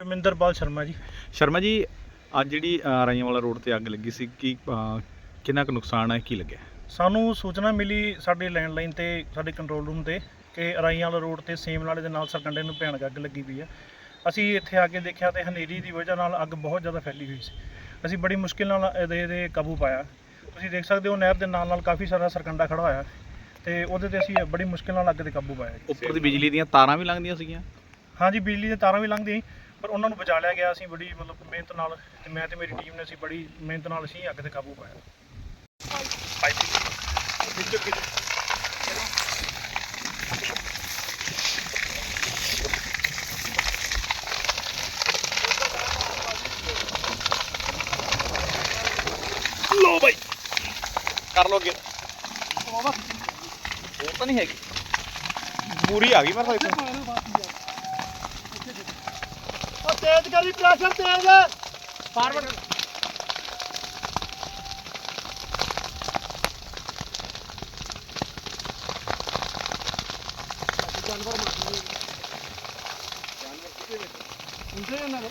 ਰਮਿੰਦਰਪਾਲ ਸ਼ਰਮਾ ਜੀ। ਸ਼ਰਮਾ ਜੀ ਅੱਜ ਜਿਹੜੀ ਅ, ਰਾਈਆਂ ਵਾਲਾ ਰੋਡ ਤੇ ਅੱਗ ਲੱਗੀ ਸੀ ਕੀ ਅ, ਕਿੰਨਾ ਕੁ ਨੁਕਸਾਨ ਹੈ ਕੀ ਲੱਗਿਆ? ਸਾਨੂੰ ਸੂਚਨਾ ਮਿਲੀ ਸਾਡੇ ਲੈਂਡਲਾਈਨ ਤੇ ਸਾਡੇ ਕੰਟਰੋਲ ਰੂਮ ਤੇ ਕਿ ਅਰਾਈਆਂ ਵਾਲਾ ਰੋਡ ਤੇ ਸੇਮ ਨਾਲੇ ਦੇ ਨਾਲ ਸਰਕੰਡੇ ਨੂੰ ਭਿਆਨਕ ਅੱਗ ਲੱਗੀ ਪਈ ਆ ਅਸੀਂ ਇੱਥੇ ਆ ਕੇ ਦੇਖਿਆ ਤੇ ਹਨੇਰੀ ਦੀ ਵਜ੍ਹਾ ਨਾਲ ਅੱਗ ਬਹੁਤ ਜ਼ਿਆਦਾ ਫੈਲੀ ਹੋਈ ਸੀ। ਅਸੀਂ ਬੜੀ ਮੁਸ਼ਕਿਲ ਨਾਲ ਇਹਦੇ ਇਹਦੇ ਕਾਬੂ ਪਾਇਆ। ਤੁਸੀਂ ਦੇਖ ਸਕਦੇ ਹੋ ਨਹਿਰ ਦੇ ਨਾਲ ਨਾਲ ਕਾਫੀ ਸਾਰਾ ਸਰਕੰਡਾ ਖੜਾ ਹੋਇਆ ਤੇ ਉਹਦੇ ਤੇ ਅਸੀਂ ਬੜੀ ਮੁਸ਼ਕਿਲ ਨਾਲ ਅੱਗ ਤੇ ਕਾਬੂ ਪਾਇਆ ਜੀ। ਉੱਪਰ ਦੀ ਬਿਜਲੀ ਦੀਆਂ ਤਾਰਾਂ ਵੀ ਲੰਘਦੀਆਂ ਸੀਗੀਆਂ? ਹਾਂਜੀ ਬਿਜਲੀ ਦੀਆਂ ਤਾਰਾਂ ਵੀ ਲੰਘਦੀਆਂ ਸੀ, ਪਰ ਉਹਨਾਂ ਨੂੰ ਬਚਾ ਲਿਆ ਗਿਆ, ਅਸੀਂ ਬੜੀ ਮਤਲਬ ਮਿਹਨਤ ਨਾਲ ਤੇ ਮੈਂ ਤੇ ਮੇਰੀ ਟੀਮ ਨੇ ਅਸੀਂ ਬੜੀ ਮਿਹਨਤ ਨਾਲ ਅਸੀਂ ਅੱਗ ਤੇ ਕਾਬੂ ਪਾਇਆ। ਲੋ ਬਾਈ। ਕਰ ਲੋ ਅੱਗੇ। ਉਹ ਤਾਂ ਨਹੀਂ ਹੈਗੀ। ਪੂਰੀ ਆ ਗਈ ਮੈਂ ਤਾਂ ਇੱਥੇ। ਤੇਜ਼ ਕਰੀ ਪ੍ਰੈਸ਼ਰ ਤੇਜ਼। ਫਾਰਵਰਡ। ਜਾਨਵਰ ਮਾਰ ਜਾਨਵਰ ਕਿੱਥੇ ਨੇ ਹੁੰਦੇ ਇਹਨਾਂ ਦੇ।